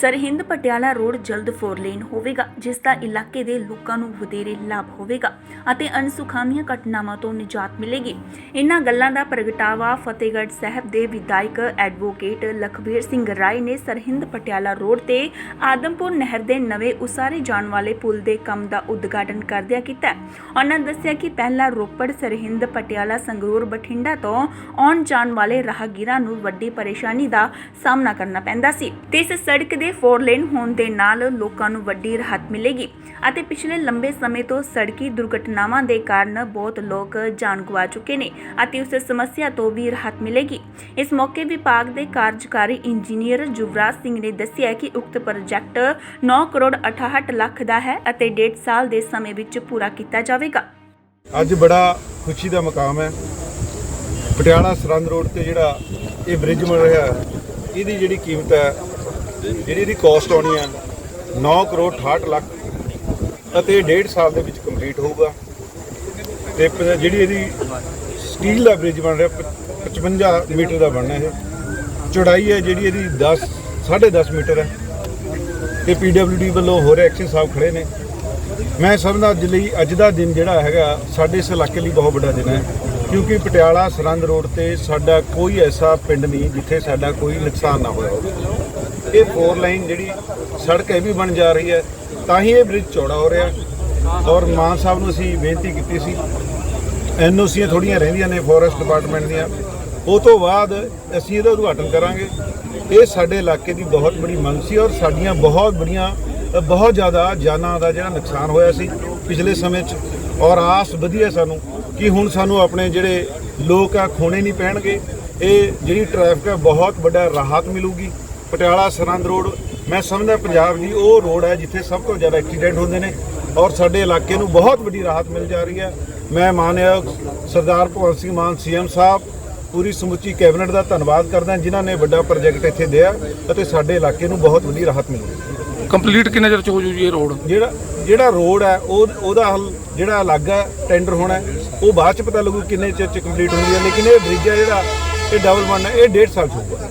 Sirhind Patiala road ਜਲਦ four lane ਹੋਵੇਗਾ, ਜਿਸ ਦਾ ਇਲਾਕੇ ਦੇ ਲੋਕਾਂ ਨੂੰ ਵਧੇਰੇ ਲਾਭ ਹੋਵੇਗਾ ਅਤੇ ਅਨਸੁਖਾਵੀਆਂ ਘਟਨਾਵਾਂ ਤੋਂ ਨਿਜਾਤ ਮਿਲੇਗੀ। ਇਨ੍ਹਾਂ ਗੱਲਾਂ ਦਾ ਪ੍ਰਗਟਾਵਾ ਫਤਿਹਗੜ੍ਹ ਸਾਹਿਬ ਦੇ ਵਿਧਾਇਕ ਐਡਵੋਕੇਟ ਲਖਬੀਰ ਸਿੰਘ ਰਾਏ ਨੇ ਸਰਹਿੰਦ ਪਟਿਆਲਾ ਰੋਡ ਤੇ ਆਦਮਪੁਰ ਨਹਿਰ ਦੇ ਨਵੇਂ ਉਸਾਰੇ ਜਾਣ ਵਾਲੇ ਪੁਲ ਦੇ ਕੰਮ ਦਾ ਉਦਘਾਟਨ ਕਰਦਿਆਂ ਕੀਤਾ। ਉਹਨਾਂ ਦੱਸਿਆ ਕਿ ਪਹਿਲਾਂ ਰੋਪੜ, ਸਰਹਿੰਦ ਪਟਿਆਲਾ, ਸੰਗਰੂਰ, ਬਠਿੰਡਾ ਤੋਂ ਆਉਣ ਜਾਣ ਵਾਲੇ ਰਾਹਗੀਰਾਂ ਨੂੰ ਵੱਡੀ ਪਰੇਸ਼ਾਨੀ ਦਾ ਸਾਹਮਣਾ ਕਰਨਾ ਪੈਂਦਾ ਸੀ। ਤੇ ਇਸ ਸੜਕ ਦੇ ਫੋਰ ਲੇਨ ਹੋਣ ਦੇ ਨਾਲ ਲੋਕਾਂ ਨੂੰ ਵੱਡੀ ਰਾਹਤ ਮਿਲੇਗੀ ਅਤੇ ਪਿਛਲੇ ਲੰਬੇ ਸਮੇਂ ਤੋਂ ਸੜਕੀ ਦੁਰਘਟਨਾਵਾਂ ਦੇ ਕਾਰਨ ਬਹੁਤ ਲੋਕ ਜਾਨ ਗਵਾ ਚੁੱਕੇ ਨੇ ਅਤੇ ਉਸ ਸਮੱਸਿਆ ਤੋਂ ਵੀ ਰਾਹਤ ਮਿਲੇਗੀ। ਇਸ ਮੌਕੇ ਵਿਭਾਗ ਦੇ ਕਾਰਜਕਾਰੀ ਇੰਜੀਨੀਅਰ ਜੁਵਰਾਜ ਸਿੰਘ ਨੇ ਦੱਸਿਆ ਕਿ ਉਕਤ ਪ੍ਰੋਜੈਕਟ 9 ਕਰੋੜ 68 ਲੱਖ ਦਾ ਹੈ ਅਤੇ 1.5 ਸਾਲ ਦੇ ਸਮੇਂ ਵਿੱਚ ਪੂਰਾ ਕੀਤਾ ਜਾਵੇਗਾ। ਅੱਜ ਬੜਾ ਖੁਸ਼ੀ ਦਾ ਮਕਾਮ ਹੈ। ਪਟਿਆਲਾ ਸਰੰਦ ਰੋਡ ਤੇ ਜਿਹੜਾ ਇਹ ਬ੍ਰਿਜ ਬਣ ਰਿਹਾ ਇਹਦੀ ਜਿਹੜੀ ਕੀਮਤ ਹੈ ਜਿਹੜੀ ਇਹਦੀ ਕਾਸਟ ਆਉਣੀ ਹੈ 9 ਕਰੋੜ 68 ਲੱਖ ਅਤੇ 1.5 ਸਾਲ ਦੇ ਵਿੱਚ ਕੰਪਲੀਟ ਹੋਊਗਾ। ਤੇ ਪ- ਜਿਹੜੀ ਇਹਦੀ ਸਟੀਲ ਦਾ ਬ੍ਰਿਜ ਬਣ ਰਿਹਾ ਪ- 55 ਮੀਟਰ ਦਾ ਬਣਨਾ ਇਹ। ਚੌੜਾਈ ਹੈ ਜਿਹੜੀ ਇਹਦੀ 10 10.5 ਮੀਟਰ ਹੈ। ਤੇ ਪੀਡਬਲਯੂਡੀ ਵੱਲੋਂ ਹੋਰ ਐਕਸ਼ਨ ਸਾਹਿਬ ਖੜੇ ਨੇ। ਮੈਂ ਸਮਝਦਾ ਅੱਜ ਲਈ, ਅੱਜ ਦਾ ਦਿਨ ਜਿਹੜਾ ਹੈਗਾ, ਸਾਡੇ ਇਸ ਇਲਾਕੇ ਲਈ ਬਹੁਤ ਵੱਡਾ ਦਿਨ ਹੈ। ਕਿਉਂਕਿ ਪਟਿਆਲਾ ਸਰੰਦ ਰੋਡ ਤੇ ਸਾਡਾ ਕੋਈ ਐਸਾ ਪਿੰਡ ਨਹੀਂ ਜਿੱਥੇ ਸਾਡਾ ਕੋਈ ਨੁਕਸਾਨ ਨਾ ਹੋਇਆ ਹੋਵੇ। ਇਹ ਫੋਰ ਲਾਈਨ ਜਿਹੜੀ ਸੜਕ ਇਹ ਵੀ ਬਣ ਜਾ ਰਹੀ ਹੈ, ਤਾਂ ਹੀ ਇਹ ਬ੍ਰਿਜ ਚੌੜਾ ਹੋ ਰਿਹਾ। ਔਰ ਮਾਨ ਸਾਹਿਬ ਨੂੰ ਅਸੀਂ ਬੇਨਤੀ ਕੀਤੀ ਸੀ ਐਨਓਸੀਆਂ ਥੋੜੀਆਂ ਰਹਿੰਦੀਆਂ ਨੇ ਫੋਰੈਸਟ ਡਿਪਾਰਟਮੈਂਟ ਦੀਆਂ। ਉਹ ਤੋਂ ਬਾਅਦ ਅਸੀਂ ਇਹਦਾ ਉਦਘਾਟਨ ਕਰਾਂਗੇ। ਇਹ ਸਾਡੇ ਇਲਾਕੇ ਦੀ ਬਹੁਤ ਬੜੀ ਮੰਗ ਸੀ ਔਰ ਸਾਡੀਆਂ ਬਹੁਤ ਬੜੀਆਂ, ਬਹੁਤ ਜ਼ਿਆਦਾ ਜਾਨਾਂ ਦਾ ਜਿਹੜਾ ਨੁਕਸਾਨ ਹੋਇਆ ਸੀ ਪਿਛਲੇ ਸਮੇਂ 'ਚ। ਔਰ ਆਸ ਵਧੀਆ ਸਾਨੂੰ ਕਿ ਹੁਣ ਸਾਨੂੰ ਆਪਣੇ ਜਿਹੜੇ ਲੋਕ ਆ, ਖੋਣੇ ਨਹੀਂ ਪੈਣਗੇ। ਇਹ ਜਿਹੜੀ ਟ੍ਰੈਫਿਕ ਹੈ ਬਹੁਤ ਵੱਡਾ ਰਾਹਤ ਮਿਲੂਗੀ। ਪਟਿਆਲਾ ਸਰੰਦ ਰੋਡ ਮੈਂ ਸਮਝਦਾ ਪੰਜਾਬ ਦੀ ਉਹ ਰੋਡ ਹੈ ਜਿੱਥੇ ਸਭ ਤੋਂ ਜ਼ਿਆਦਾ ਐਕਸੀਡੈਂਟ ਹੁੰਦੇ ਨੇ ਔਰ ਸਾਡੇ ਇਲਾਕੇ ਨੂੰ ਬਹੁਤ ਵੱਡੀ ਰਾਹਤ ਮਿਲ ਜਾ ਰਹੀ ਹੈ। ਮੈਂ ਮਾਨਯੋਗ ਸਰਦਾਰ ਭਗਵੰਤ ਸਿੰਘ ਮਾਨ ਸੀਐਮ ਸਾਹਿਬ ਪੂਰੀ ਸਮੁੱਚੀ ਕੈਬਨਿਟ ਦਾ ਧੰਨਵਾਦ ਕਰਦਾ ਜਿਨ੍ਹਾਂ ਨੇ ਵੱਡਾ ਪ੍ਰੋਜੈਕਟ ਇੱਥੇ ਦਿਆ ਅਤੇ ਸਾਡੇ ਇਲਾਕੇ ਨੂੰ ਬਹੁਤ ਵੱਡੀ ਰਾਹਤ ਮਿਲੂਗੀ ਕੰਪਲੀਟ ਕਿੰਨੇ ਚਿਰ ਚ ਹੋ ਜੂ ਜੀ ਇਹ ਰੋਡ? ਜਿਹੜਾ ਜਿਹੜਾ ਰੋਡ ਹੈ ਉਹ ਉਹਦਾ ਹੱਲ ਜਿਹੜਾ ਅਲੱਗ ਹੈ ਟੈਂਡਰ ਹੋਣਾ ਹੈ, ਉਹ ਬਾਅਦ ਚ ਪਤਾ ਲੱਗੂ ਕਿੰਨੇ ਚਿਰ ਚ ਕੰਪਲੀਟ ਹੁੰਦੀ ਹੈ ਲੇਕਿਨ ਇਹ ਬ੍ਰਿਜ ਹੈ ਜਿਹੜਾ ਇਹ ਡਬਲ ਬਣਨਾ ਇਹ 1.5 ਸਾਲ ਚ ਹੋਊਗਾ।